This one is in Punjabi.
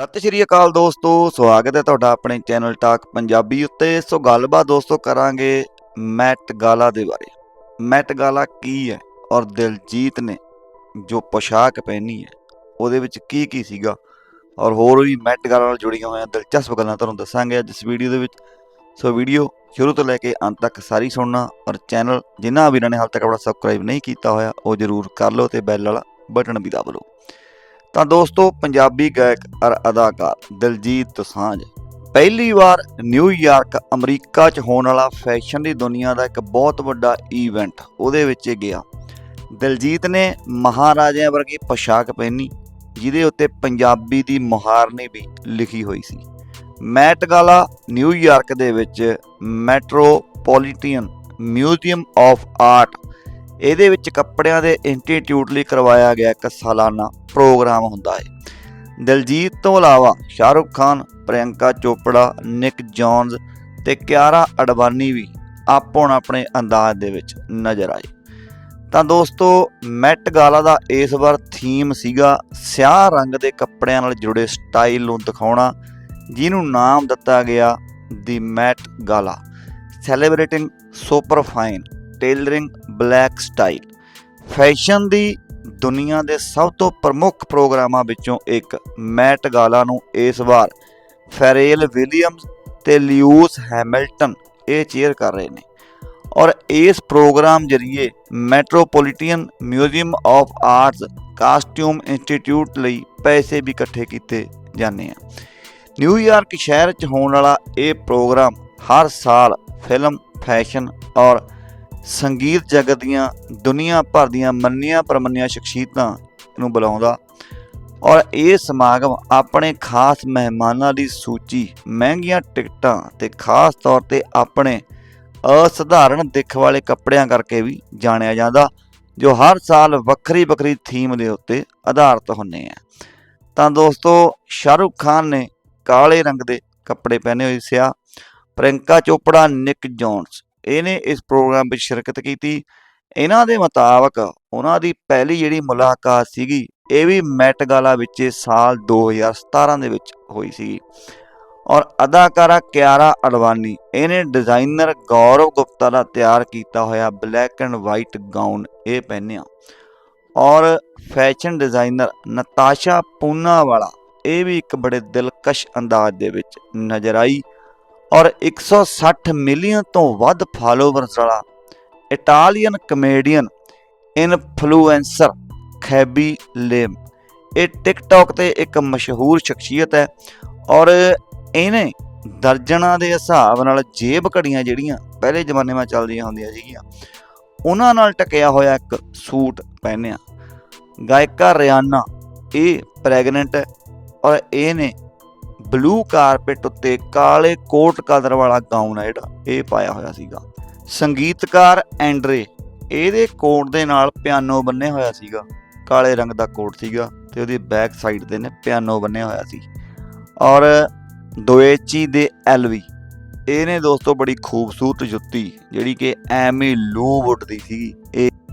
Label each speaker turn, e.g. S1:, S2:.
S1: ਸਤਿ ਸ਼੍ਰੀ ਅਕਾਲ ਦੋਸਤੋ, ਸਵਾਗਤ ਹੈ ਤੁਹਾਡਾ ਆਪਣੇ ਚੈਨਲ ਟਾਕ ਪੰਜਾਬੀ ਉੱਤੇ। ਸੋ ਗੱਲਬਾਤ ਦੋਸਤੋ ਕਰਾਂਗੇ ਮੈਟ ਗਾਲਾ ਦੇ ਬਾਰੇ। ਮੈਟ ਗਾਲਾ ਕੀ ਹੈ ਔਰ ਦਿਲਜੀਤ ਨੇ ਜੋ ਪੋਸ਼ਾਕ ਪਹਿਨੀ ਹੈ, ਉਹਦੇ ਵਿੱਚ ਕੀ ਕੀ ਸੀਗਾ? ਔਰ ਹੋਰ ਵੀ ਮੈਟ ਗਾਲਾ ਨਾਲ ਜੁੜੀਆਂ ਹੋਈਆਂ ਦਿਲਚਸਪ ਗੱਲਾਂ ਤੁਹਾਨੂੰ ਦੱਸਾਂਗੇ ਅੱਜ ਇਸ ਵੀਡੀਓ ਦੇ ਵਿੱਚ। ਸੋ ਵੀਡੀਓ ਸ਼ੁਰੂ ਤੋਂ ਲੈ ਕੇ ਅੰਤ ਤੱਕ ਸਾਰੀ ਸੁਣਨਾ ਔਰ ਚੈਨਲ ਜਿਨ੍ਹਾਂ ਵੀਰਾਂ ਨੇ ਹਾਲ ਤੱਕ ਆਪਣਾ ਸਬਸਕ੍ਰਾਈਬ ਨਹੀਂ ਕੀਤਾ ਹੋਇਆ, ਉਹ ਜਰੂਰ ਕਰ ਲਓ ਤੇ ਬੈਲ ਵਾਲਾ ਬਟਨ ਵੀ ਦਬਾ ਲਓ। ਤਾਂ ਦੋਸਤੋ, ਪੰਜਾਬੀ ਗਾਇਕ ਅਰ ਅਦਾਕਾਰ ਦਿਲਜੀਤ ਦੋਸਾਂਝ ਪਹਿਲੀ ਵਾਰ ਨਿਊਯਾਰਕ ਅਮਰੀਕਾ 'ਚ ਹੋਣ ਵਾਲਾ ਫੈਸ਼ਨ ਦੀ ਦੁਨੀਆ ਦਾ ਇੱਕ ਬਹੁਤ ਵੱਡਾ ਈਵੈਂਟ ਉਹਦੇ ਵਿੱਚ ਗਿਆ। ਦਿਲਜੀਤ ਨੇ ਮਹਾਰਾਜਿਆਂ ਵਰਗੀ ਪੋਸ਼ਾਕ ਪਹਿਨੀ, ਜਿਹਦੇ ਉੱਤੇ ਪੰਜਾਬੀ ਦੀ ਮੁਹਾਰਨੀ ਵੀ ਲਿਖੀ ਹੋਈ ਸੀ। ਮੈਟ ਗਾਲਾ ਨਿਊਯਾਰਕ ਦੇ ਵਿੱਚ ਮੈਟਰੋਪੋਲੀਟਨ ਮਿਊਜ਼ੀਅਮ ਆਫ ਆਰਟ ਇਹਦੇ ਵਿੱਚ ਕੱਪੜਿਆਂ ਦੇ ਇੰਸਟੀਚਿਊਟ ਲਈ ਕਰਵਾਇਆ ਗਿਆ ਇੱਕ ਸਾਲਾਨਾ ਪ੍ਰੋਗਰਾਮ ਹੁੰਦਾ ਹੈ। ਦਿਲਜੀਤ ਤੋਂ ਇਲਾਵਾ ਸ਼ਾਹਰੁਖ ਖਾਨ, ਪ੍ਰਿਯੰਕਾ ਚੋਪੜਾ, ਨਿਕ ਜੌਨਸ ਤੇ ਕਿਆਰਾ ਅਡਵਾਨੀ ਵੀ ਆਪੋ ਆਪਣੇ ਅੰਦਾਜ਼ ਦੇ ਵਿੱਚ ਨਜ਼ਰ ਆਏ। ਤਾਂ ਦੋਸਤੋ ਮੈਟ ਗਾਲਾ ਦਾ ਇਸ ਵਾਰ ਥੀਮ ਸੀਗਾ ਸਿਆਹ ਰੰਗ ਦੇ ਕੱਪੜਿਆਂ ਨਾਲ ਜੁੜੇ ਸਟਾਈਲ ਨੂੰ ਦਿਖਾਉਣਾ, ਜਿਹਨੂੰ ਨਾਮ ਦਿੱਤਾ ਗਿਆ ਦੀ Met Gala celebrating super fine tailoring black style. Fashion ਦੀ ਦੁਨੀਆ ਦੇ ਸਭ ਤੋਂ ਪ੍ਰਮੁੱਖ ਪ੍ਰੋਗਰਾਮਾਂ ਵਿੱਚੋਂ ਇੱਕ ਮੈਟ ਗਾਲਾ ਨੂੰ ਇਸ ਵਾਰ ਫੈਰੇਲ ਵਿਲੀਅਮਸ ਤੇ ਲਿਊਸ ਹੈਮਿਲਟਨ ਇਹ ਚੇਅਰ ਕਰ ਰਹੇ ਨੇ। ਔਰ ਇਸ ਪ੍ਰੋਗਰਾਮ ਜਰੀਏ metropolitan museum of arts costume institute ਲਈ ਪੈਸੇ ਵੀ ਇਕੱਠੇ ਕੀਤੇ ਜਾਂਦੇ ਆ। ਨਿਊਯਾਰਕ ਸ਼ਹਿਰ 'ਚ ਹੋਣ ਵਾਲਾ ਇਹ ਪ੍ਰੋਗਰਾਮ ਹਰ ਸਾਲ ਫਿਲਮ, ਫੈਸ਼ਨ ਔਰ ਸੰਗੀਤ ਜਗਤ ਦੀਆਂ ਦੁਨੀਆ ਭਰ ਦੀਆਂ ਮੰਨੀਆਂ ਪ੍ਰਮੰਨੀਆਂ ਸ਼ਖਸੀਅਤਾਂ ਨੂੰ ਬੁਲਾਉਂਦਾ ਔਰ ਇਹ ਸਮਾਗਮ ਆਪਣੇ ਖਾਸ ਮਹਿਮਾਨਾਂ ਦੀ ਸੂਚੀ, ਮਹਿੰਗੀਆਂ ਟਿਕਟਾਂ ਤੇ ਖਾਸ ਤੌਰ ਤੇ ਆਪਣੇ ਅਸਧਾਰਨ ਦਿੱਖ ਵਾਲੇ ਕੱਪੜਿਆਂ ਕਰਕੇ ਵੀ ਜਾਣਿਆ ਜਾਂਦਾ, ਜੋ ਹਰ ਸਾਲ ਵੱਖਰੀ ਵੱਖਰੀ ਥੀਮ ਦੇ ਉੱਤੇ ਆਧਾਰਿਤ ਹੁੰਦੇ ਆ। ਤਾਂ ਦੋਸਤੋ, ਸ਼ਾਹਰੁਖ ਖਾਨ ਨੇ ਕਾਲੇ ਰੰਗ ਦੇ ਕੱਪੜੇ ਪਹਿਨੇ ਹੋਏ ਸਿਆ ਪ੍ਰਿੰਕਾ ਚੋਪੜਾ, ਨਿਕ ਜੌਨਸ ਇਹਨੇ ਇਸ ਪ੍ਰੋਗਰਾਮ ਵਿੱਚ ਸ਼ਿਰਕਤ ਕੀਤੀ। ਇਹਨਾਂ ਦੇ ਮੁਤਾਬਕ ਉਹਨਾਂ ਦੀ ਪਹਿਲੀ ਜਿਹੜੀ ਮੁਲਾਕਾਤ ਸੀਗੀ, ਇਹ ਵੀ ਮੈਟ ਗਾਲਾ ਵਿੱਚ ਸਾਲ 2017 ਦੇ ਵਿੱਚ ਹੋਈ ਸੀ ਔਰ ਅਦਾਕਾਰਾ ਕਿਆਰਾ ਅਡਵਾਨੀ, ਇਹਨੇ ਡਿਜ਼ਾਈਨਰ ਗੌਰਵ ਗੁਪਤਾ ਦਾ ਤਿਆਰ ਕੀਤਾ ਹੋਇਆ ਬਲੈਕ ਐਂਡ ਵਾਈਟ ਗਾਊਨ ਇਹ ਪਹਿਨਿਆ। ਔਰ ਫੈਸ਼ਨ ਡਿਜ਼ਾਈਨਰ ਨਤਾਸ਼ਾ ਪੂਨਾ ਵਾਲਾ, ਇਹ ਵੀ ਇੱਕ ਬੜੇ ਦਿਲਕਸ਼ ਅੰਦਾਜ਼ ਦੇ ਵਿੱਚ ਨਜ਼ਰ ਆਈ। ਔਰ 160 ਮਿਲੀਅਨ ਤੋਂ ਵੱਧ ਫਾਲੋਵਰਸ ਵਾਲਾ Italian comedian influencer Khaby Lame. ਇਹ ਟਿਕਟੌਕ ਤੇ ਇੱਕ ਮਸ਼ਹੂਰ ਸ਼ਖਸੀਅਤ ਹੈ ਔਰ ਇਹਨੇ ਦਰਜਨਾਂ ਦੇ ਹਿਸਾਬ ਨਾਲ ਜੇਬ ਘੜੀਆਂ ਜਿਹੜੀਆਂ ਪਹਿਲੇ ਜ਼ਮਾਨੇ ਵਿੱਚ ਚੱਲਦੀਆਂ ਹੁੰਦੀਆਂ ਸੀਗੀਆਂ, ਉਹਨਾਂ ਨਾਲ ਟਕਿਆ ਹੋਇਆ ਇੱਕ ਸੂਟ ਪਹਿਨਿਆ। ਗਾਇਕਾ ਰਿਆਨਾ, ਇਹ ਪ੍ਰੈਗਨੈਂਟ ਹੈ ਔਰ ਇਹਨੇ ਬਲੂ ਕਾਰਪੇਟ ਉੱਤੇ ਕਾਲੇ ਕੋਟ ਕਲਰ ਵਾਲਾ ਗਾਊਨ ਹੈ ਜਿਹੜਾ, ਇਹ ਪਾਇਆ ਹੋਇਆ ਸੀਗਾ। ਸੰਗੀਤਕਾਰ ਐਂਡਰੇ, ਇਹਦੇ ਕੋਟ ਦੇ ਨਾਲ ਪਿਆਨੋ ਬੰਨਿਆ ਹੋਇਆ ਸੀਗਾ। ਕਾਲੇ ਰੰਗ ਦਾ ਕੋਟ ਸੀਗਾ ਤੇ ਉਹਦੀ ਬੈਕ ਸਾਈਡ ਤੇ ਨੇ ਪਿਆਨੋ ਬੰਨਿਆ ਹੋਇਆ ਸੀ। ਔਰ ਦੋਏਚੀ ਦੇ ਐਲਵੀ, ਇਹਨੇ ਦੋਸਤੋ ਬੜੀ ਖੂਬਸੂਰਤ ਜੁੱਤੀ, ਜਿਹੜੀ ਕਿ ਐਮੀ ਲੂਵੁੱਡ ਦੀ ਸੀਗੀ। ਇਹ